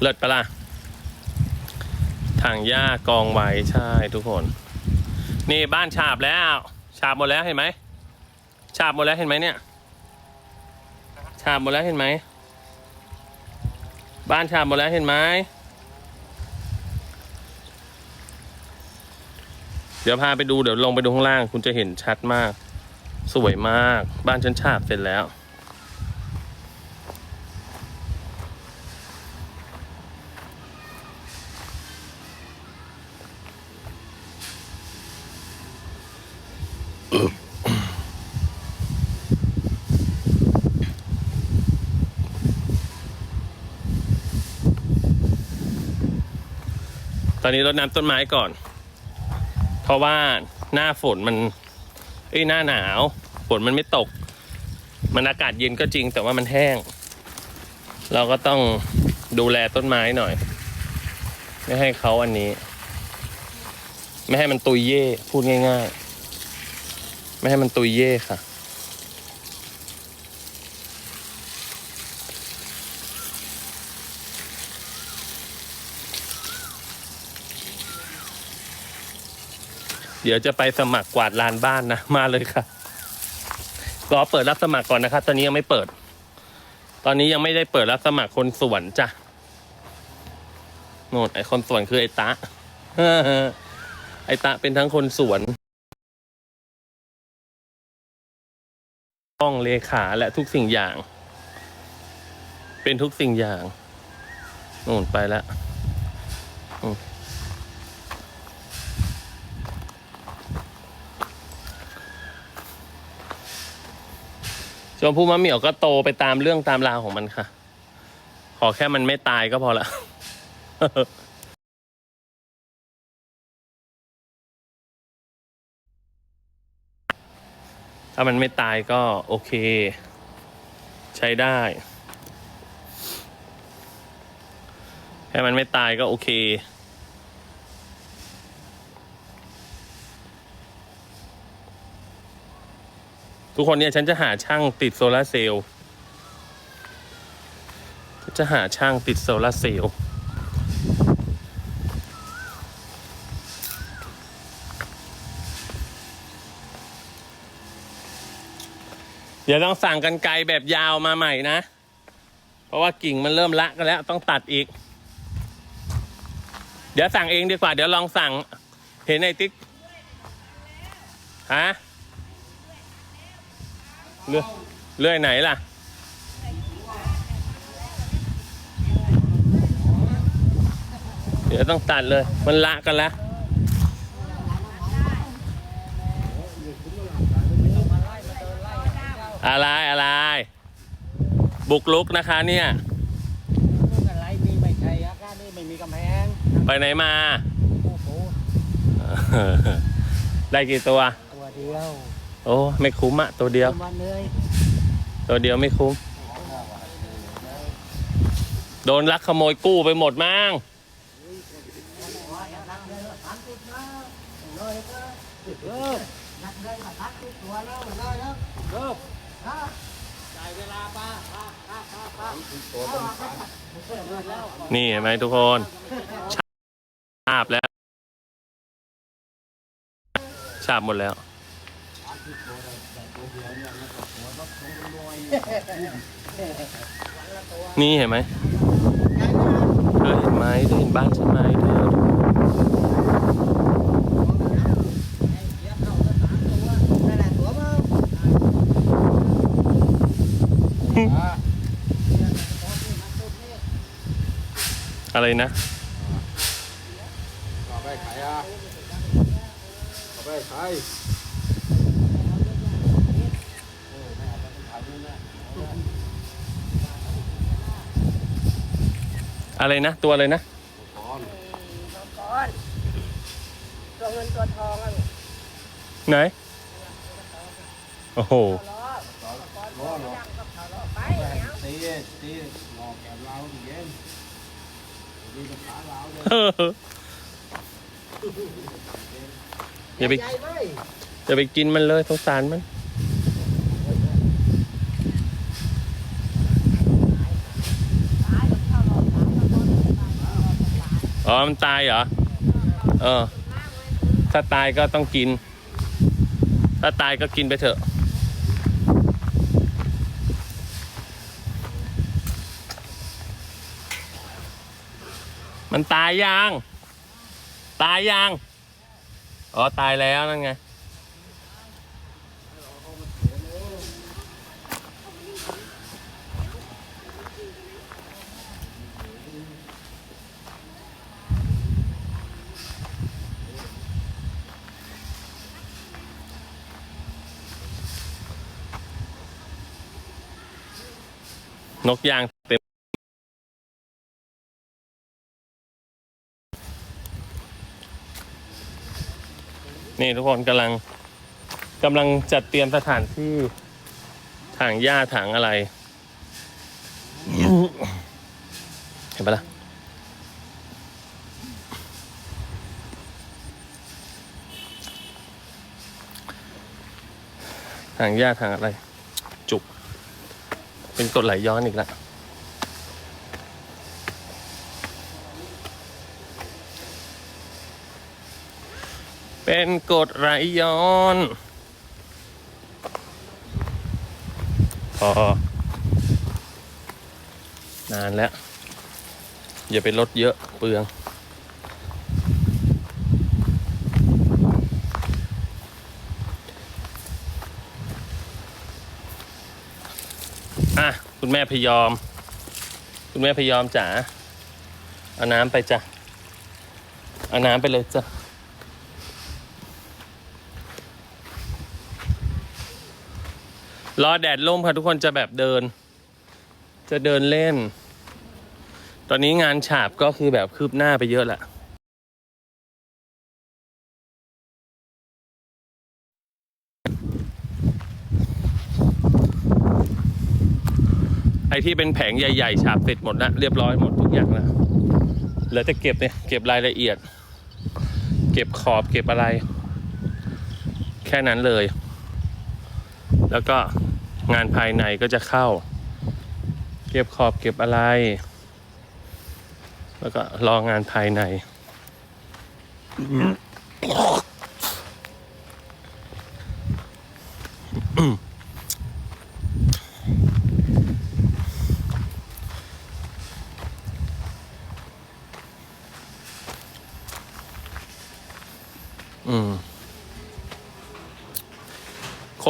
เลิศปะล่ะถังหญ้ากองไว้ใช่ทุกคน นี่บ้านฉาบแล้ว ฉาบหมดแล้วเห็นไหมฉาบหมดแล้วเห็นไหมเนี่ย ฉาบหมดแล้วเห็นไหม บ้านฉาบหมดแล้วเห็นไหม เดี๋ยวพาไปดูเดี๋ยวลงไปดูข้างล่าง คุณจะเห็นชัดมาก สวยมาก บ้านฉันฉาบเสร็จแล้ว อนนี้รดน้ำต้นไม้ก่อน เพราะว่าหน้าฝนมัน เอ้ยหน้าหนาวฝนมันไม่ตก มันอากาศเย็นก็จริงแต่ว่ามันแห้ง เราก็ต้องดูแลต้นไม้หน่อย ไม่ให้เขาอันนี้ ไม่ให้มันตุยเย่พูดง่าย ๆ ไม่ให้มันตุยเย่ค่ะ เดี๋ยวจะไปสมัครกวาดลานบ้านนะมาเลยค่ะรอเปิดรับสมัครก่อนนะครับ ตอนนี้ยังไม่เปิด ตอนนี้ยังไม่ได้เปิดรับสมัครคนสวนจ้ะโน่นไอคนสวนคือไอตะไอตะเป็นทั้งคนสวนต้องเลขาและทุกสิ่งอย่าง เป็นทุกสิ่งอย่างโน่นไปแล้ วชมพู่มะเหมี่ยวก็โตไปตามเรื่องตามราวของมันค่ะ ขอแค่มันไม่ตายก็พอละถ้ามันไม่ตายก็โอเค ใช้ได้ แค่มันไม่ตายก็โอเค ทุกคนเนี่ยฉันจะหาช่างติดโซลาร์เซลล์จะหาช่างติดโซลาร์เซลล์เดี๋ยวต้องสั่งกันไกลแบบยาวมาใหม่นะ เพราะว่ากิ่งมันเริ่มละกันแล้วต้องตัดอีก เดี๋ยวสั่งเองดีกว่า เดี๋ยวลองสั่ง เห็นไอติ๊กฮะ เลื่อยเลื่อยไหนล่ะ เดี๋ยวต้องตัดเลย มันละกันแล้วอะไรอะไร บุกลุกนะคะเนี่ยลูกอะไรมีไม่ใช่อาการนี่ไม่มีกำแพงไปไหนมาโอ้โหได้กี่ตัว ตัวเดียว โอ้ไม่คุ้มอะตัวเดียว วันเลยตัวเดียวไม่คุ้ม โดนลักขโมยกู้ไปหมดมั้งเออนักเลยมาทักทุกตัวแล้วเลยแล้วเออจ่ายเวลาป้าป้าป้าป้าป้าแล้วนี่เห็นไหมทุกคนฉาบแล้วฉาบหมดแล้ว นี่เห็นไหมเธอเห็นไหมเธอเห็นบ้านฉันไหมเธอนั่นแหละตัวมั้งอะไรนะเอไปขายอะเอไปขาย อะไรนะ ตัวอะไรนะถอนก้อนตัวเงินตัวทองอะลูกไหน โอ้โหล้อร้อนเหรอจังกับเขาล้อไปเนี่ยตีตีงอแกมเราถึงเย็นดีกับขาเราเลยอย่าไป ใหญ่ไหมอย่าไปกินมันเลยสงสารมันตายกับเขาล้อตายกับคน อ๋อ มันตายเหรอ เออ ถ้าตายก็ต้องกิน ถ้าตายก็กินไปเถอะมันตายยัง ตายยัง อ๋อ ตายแล้วนั่นไง นกยางเต็มนี่ทุกคนกำลังกำลังจัดเตรียมสถานที่ถางหญ้าถางอะไร เห็นปะล่ะถางหญ้าถางอะไร เป็นกรดไหลย้อนอีกแล้วเป็นกดไหลย้อนพอนานแล้ว อย่าไปลดเยอะเปลือง คุณแม่พยอม คุณแม่พยอมจ๋าเอาน้ำไปจ้ะเอาน้ำไปเลยจ้ะรอแดดล่มค่ะทุกคนจะแบบเดิน จะเดินเล่น ตอนนี้งานฉาบก็คือแบบคืบหน้าไปเยอะแหละ อ้ที่เป็นแผงใหญ่ๆ ฉาบเสร็จหมดแล้วเรียบร้อยหมดทุกอย่างแล้วเหลือแต่เก็บเนี่ยเก็บรายละเอียด เก็บขอบเก็บอะไร แค่นั้นเลย แล้วก็งานภายในก็จะเข้า เก็บขอบเก็บอะไร แล้วก็รองานภายใน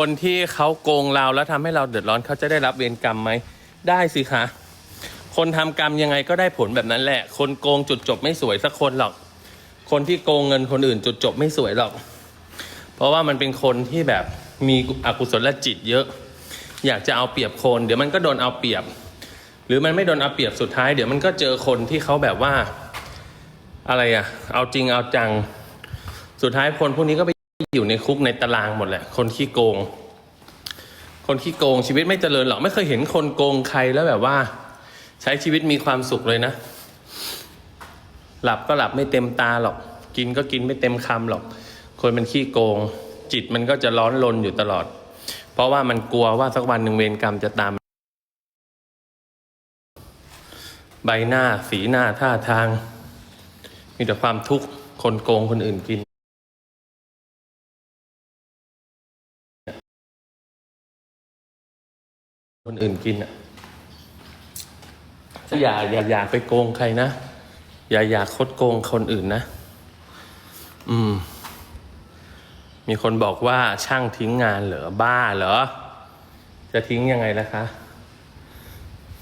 คนที่เขาโกงเราแล้วทำให้เราเดือดร้อนเขาจะได้รับเวรกรรมไหม ได้สิคะ คนทำกรรมยังไงก็ได้ผลแบบนั้นแหละ คนโกงจุดจบไม่สวยสักคนหรอก คนที่โกงเงินคนอื่นจุดจบไม่สวยหรอก เพราะว่ามันเป็นคนที่แบบมีอกุศลจิตเยอะ อยากจะเอาเปรียบคน เดี๋ยวมันก็โดนเอาเปรียบ หรือมันไม่โดนเอาเปรียบสุดท้าย เดี๋ยวมันก็เจอคนที่เขาแบบว่า อะไรอะเอาจริงเอาจัง สุดท้ายคนพวกนี้ก็ไป อยู่ในคุกในตารางหมดแหละ คนขี้โกง คนขี้โกงชีวิตไม่เจริญหรอกไม่เคยเห็นคนโกงใครแล้วแบบว่า ใช้ชีวิตมีความสุขเลยนะ หลับก็หลับไม่เต็มตาหรอก กินก็กินไม่เต็มคำหรอก คนมันขี้โกง จิตมันก็จะร้อนรนอยู่ตลอด เพราะว่ามันกลัวว่าสักวันหนึ่งเวรกรรมจะตาม ใบหน้าสีหน้าท่าทาง มีแต่ความทุกข์คนโกงคนอื่นกิน คนอื่นกินอะอย่าอย่าอย่าไปโกงใครนะ อย่าอย่าคดโกงคนอื่นนะ อืม มีคนบอกว่าช่างทิ้งงานเหรอบ้าเหรอ จะทิ้งยังไงล่ะคะ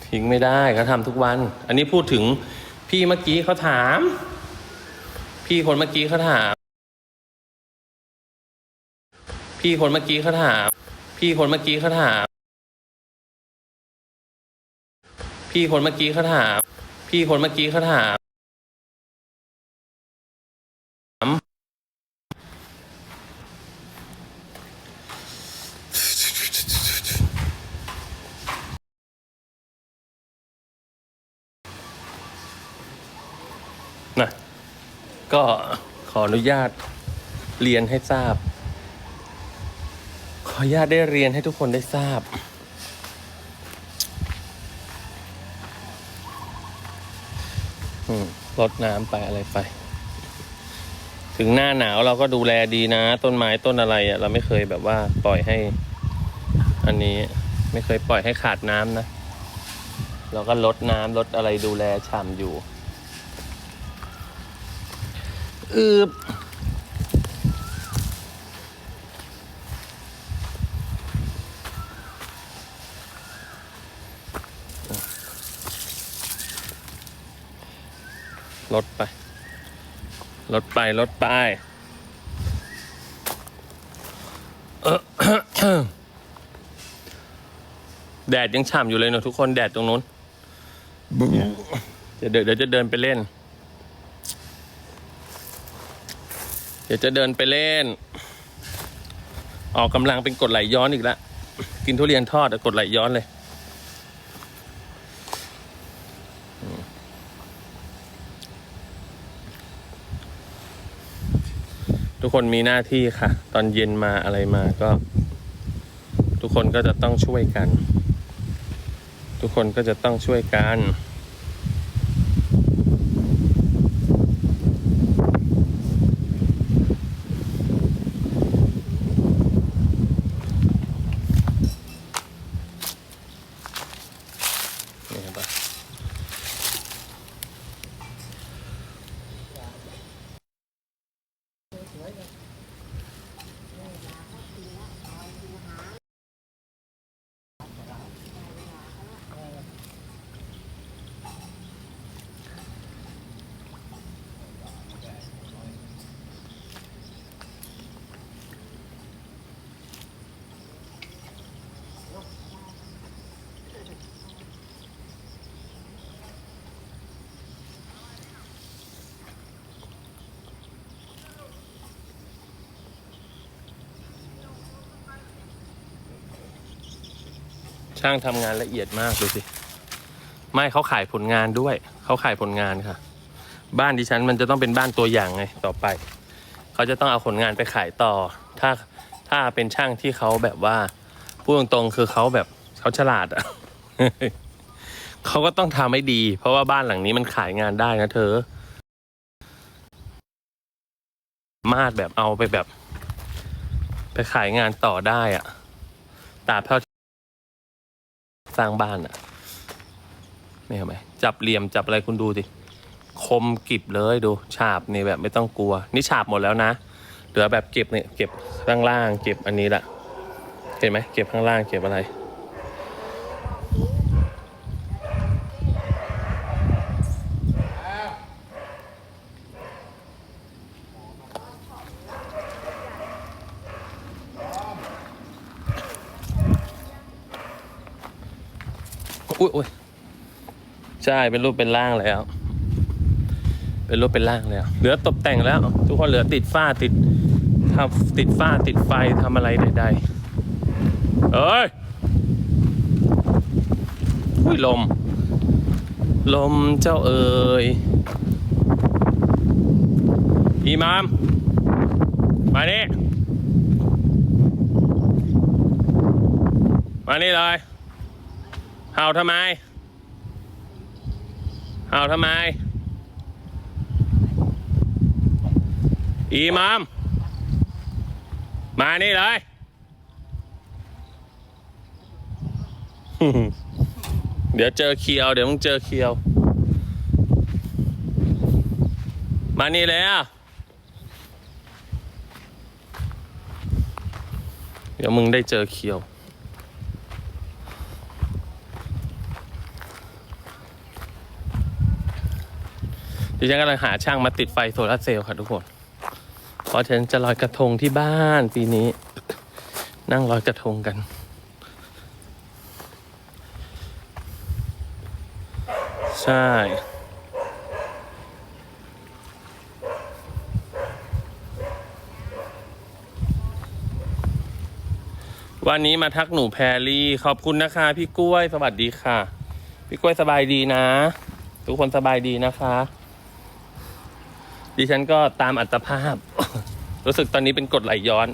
ทิ้งไม่ได้เขาทำทุกวัน อันนี้พูดถึงพี่เมื่อกี้เขาถาม พี่คนเมื่อกี้เขาถาม พี่คนเมื่อกี้เขาถาม พี่คนเมื่อกี้เขาถาม พี่คนเมื่อกี้เขาถาม พี่คนเมื่อกี้เขาถาม นะก็ขออนุญาตเรียนให้ทราบ ขออนุญาตได้เรียนให้ทุกคนได้ทราบ อืม รดน้ำไปอะไรไป ถึงหน้าหนาวเราก็ดูแลดีนะ ต้นไม้ต้นอะไรอะ่ะ เราไม่เคยแบบว่าปล่อยให้ อันนี้ไม่เคยปล่อยให้ขาดน้ำนะ เราก็ลดน้ำลดอะไรดูแลฉ่ำอยู่อืบ ลดไป ลดไป ลดไปเอ่อแดดยังฉ่ำอยู่เลยเนอะทุกคนแดดตรงนู้นเดี๋ยวเดี๋ยวเดี๋ยวจะเดินไปเล่น เดี๋ยวจะเดินไปเล่น ออกกำลังเป็นกดไหลย้อนอีกแล้ว กินทุเรียนทอดอะกดไหลย้อนเลย คนมีหน้าที่ค่ะ ตอนเย็นมาอะไรมาก็ ทุกคนก็จะต้องช่วยกัน ทุกคนก็จะต้องช่วยกัน ช่างทำงานละเอียดมากดูสิ ไม่เขาขายผลงานด้วย เขาขายผลงานค่ะ บ้านดิฉันมันจะต้องเป็นบ้านตัวอย่างไงต่อไป เขาจะต้องเอาผลงานไปขายต่อ ถ้าถ้าเป็นช่างที่เขาแบบว่าพูดตรงๆคือเขาแบบเขาฉลาดอะเขาก็ต้องทำให้ดี เพราะว่าบ้านหลังนี้มันขายงานได้นะเธอ มาดแบบเอาไปแบบ ไปขายงานต่อได้อะตราบเท่า สร้างบ้านอะนี่เห็นไหมจับเหลี่ยมจับอะไรคุณดูดิคมกริบเลยดูฉาบนี่แบบไม่ต้องกลัว นี่ฉาบหมดแล้วนะเหลือแบบเก็บเนี่ยเก็บข้างล่างเก็บอันนี้แหละเห็นไหมเก็บข้างล่างเก็บอะไร อุ้ยอุ้ยใช่เป็นรูปเป็นร่างแล้ว เป็นรูปเป็นร่างแล้ว เหลือตกแต่งแล้ว ทุกคนเหลือติดฝ้าติดทำติดฝ้าติดไฟทำอะไรใดๆเอ้ยอุ้ยลม ลมเจ้าเอ๋ยอีมาม มานี่ มานี่เลย เห่าทำไม เห่าทำไม อีมามมานี่เลย เดี๋ยวเจอเคียว เดี๋ยวมึงเจอเคียว มานี่เลยอะ เดี๋ยวมึงได้เจอเคียว ดิฉันกำลังหาช่างมาติดไฟโซลาร์เซลล์ค่ะทุกคน เพราะฉันจะลอยกระทงที่บ้านปีนี้ นั่งลอยกระทงกัน ใช่วันนี้มาทักหนูแพรลี่ ขอบคุณนะคะ พี่กล้วยสวัสดีค่ะ พี่กล้วยสบายดีนะ ทุกคนสบายดีนะคะ ดิฉันก็ตามอัตภาพ รู้สึกตอนนี้เป็นกรดไหลย้อน